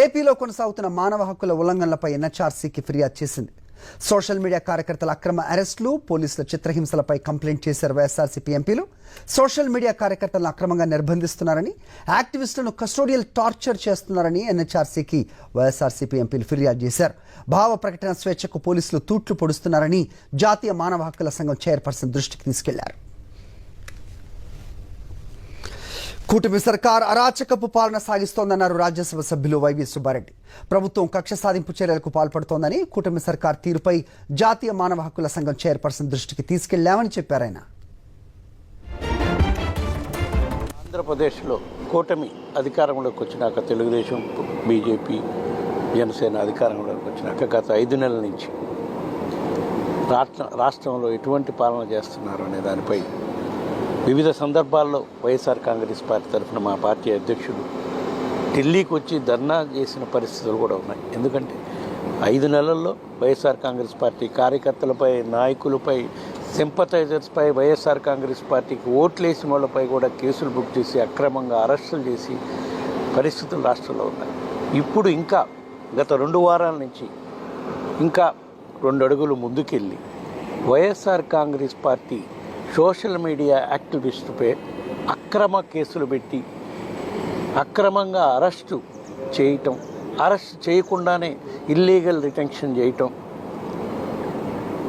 ఏపీలో కొనసాగుతున్న మానవ హక్కుల ఉల్లంఘనలపై ఎన్హెచ్ఆర్సీకి ఫిర్యాదు చేసింది. సోషల్ మీడియా కార్యకర్తల అక్రమ అరెస్టులు పోలీసుల చిత్రహింసలపై కంప్లైంట్ చేశారు వైఎస్ఆర్సీపీ ఎంపీలు సోషల్ మీడియా కార్యకర్తలను అక్రమంగా నిర్బంధిస్తున్నారని యాక్టివిస్టులను కస్టోడియల్ టార్చర్ చేస్తున్నారని ఎన్హెచ్ఆర్సీకి వైఎస్ఆర్సీపీ ఎంపీలు ఫిర్యాదు చేశారు. భావ ప్రకటన స్వేచ్ఛకు పోలీసులు తూట్లు పొడుస్తున్నారని జాతీయ మానవ హక్కుల సంఘం చైర్పర్సన్ దృష్టికి తీసుకెళ్ళారు. కూటమి సర్కార్ అరాచకపు పాలన సాగిస్తోందన్నారు రాజ్యసభ సభ్యులు వైవి సుబ్బారెడ్డి. ప్రభుత్వం కక్ష సాధింపు చర్యలకు పాల్పడుతోందని కూటమి సర్కార్ తీరుపై జాతీయ మానవ హక్కుల సంఘం చైర్పర్సన్ దృష్టికి తీసుకెళ్ళామని చెప్పారు ఆయన. ఆంధ్రప్రదేశ్లో కూటమి అధికారంలోకి వచ్చినాక తెలుగుదేశం బీజేపీ జనసేన అధికారంలోకి వచ్చినాక గత ఐదు నెలల నుంచి రాష్ట్ర రాష్ట్రంలో ఎటువంటి పాలన చేస్తున్నారు అనే దానిపై వివిధ సందర్భాల్లో వైఎస్ఆర్ కాంగ్రెస్ పార్టీ తరఫున మా పార్టీ అధ్యక్షుడు ఢిల్లీకి వచ్చి ధర్నా చేసిన పరిస్థితులు కూడా ఉన్నాయి. ఎందుకంటే ఐదు నెలల్లో వైఎస్ఆర్ కాంగ్రెస్ పార్టీ కార్యకర్తలపై నాయకులపై సింపథైజర్స్పై వైఎస్ఆర్ కాంగ్రెస్ పార్టీకి ఓట్లేసిన వాళ్ళపై కూడా కేసులు బుక్ చేసి అక్రమంగా అరెస్టులు చేసి పరిస్థితులు రాష్ట్రంలో ఉన్నాయి. ఇప్పుడు ఇంకా గత రెండు వారాల నుంచి ఇంకా రెండు అడుగులు ముందుకెళ్ళి YSR Congress party social media యాక్టివిస్టుపై అక్రమ కేసులు పెట్టి అక్రమంగా అరెస్టు చేయటం అరెస్ట్ చేయకుండానే ఇల్లీగల్ రిటెన్షన్ చేయటం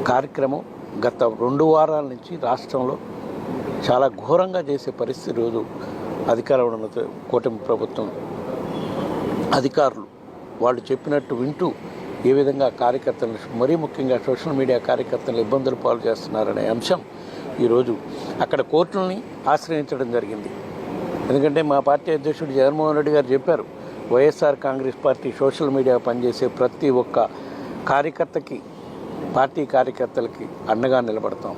కార్యక్రమం గత రెండు వారాల నుంచి రాష్ట్రంలో చాలా ఘోరంగా చేసే పరిస్థితి రోజు అధికారంలో ఉన్న కూటమి ప్రభుత్వం అధికారులు వాళ్ళు చెప్పినట్టు వింటూ ఏ విధంగా కార్యకర్తలను మరీ ముఖ్యంగా సోషల్ మీడియా కార్యకర్తలను ఇబ్బందులు పాలు చేస్తున్నారనే అంశం ఈరోజు అక్కడ కోర్టులని ఆశ్రయించడం జరిగింది. ఎందుకంటే మా పార్టీ అధ్యక్షుడు జగన్మోహన్ రెడ్డి గారు చెప్పారు YSR Congress party social media పనిచేసే ప్రతి ఒక్క కార్యకర్తకి పార్టీ కార్యకర్తలకి అండగా నిలబడతాం.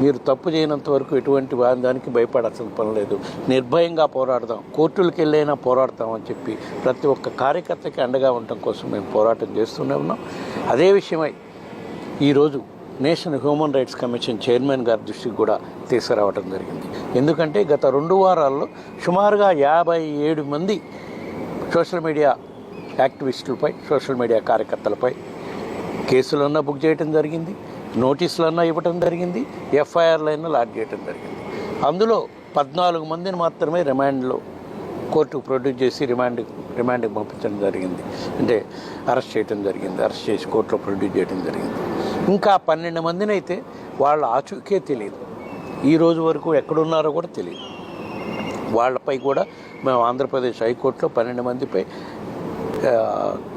మీరు తప్పు చేయనంత వరకు ఎటువంటి వాదానికి భయపడాల్సిన పని లేదు. నిర్భయంగా పోరాడదాం. కోర్టులకు వెళ్ళైనా పోరాడతామని చెప్పి ప్రతి ఒక్క కార్యకర్తకి అండగా ఉండటం కోసం మేము పోరాటం చేస్తూనే ఉన్నాం. అదే విషయమై ఈరోజు national human rights commission chairman గారి దృష్టికి కూడా తీసుకురావడం జరిగింది. ఎందుకంటే గత రెండు వారాల్లో సుమారుగా యాభై ఏడు మంది సోషల్ మీడియా యాక్టివిస్టులపై సోషల్ మీడియా కార్యకర్తలపై కేసులన్నా బుక్ చేయడం జరిగింది నోటీసులన్నా ఇవ్వటం జరిగింది ఎఫ్ఐఆర్లైనా లాడ్ చేయడం జరిగింది. అందులో పద్నాలుగు మందిని మాత్రమే రిమాండ్లో కోర్టుకు ప్రొడ్యూస్ చేసి రిమాండ్ రిమాండ్కి పంపించడం జరిగింది. అంటే అరెస్ట్ చేయడం జరిగింది అరెస్ట్ చేసి కోర్టులో ప్రొడ్యూస్ చేయడం జరిగింది. ఇంకా పన్నెండు మందిని అయితే వాళ్ళ ఆచూకే తెలియదు ఈ రోజు వరకు ఎక్కడున్నారో కూడా తెలియదు వాళ్ళపై కూడా మేము ఆంధ్రప్రదేశ్ హైకోర్టులో పన్నెండు మందిపై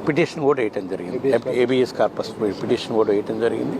పిటిషన్ కూడా వేయటం జరిగింది. ఏబిఎస్ కార్పస్ పిటిషన్ కూడా వేయటం జరిగింది.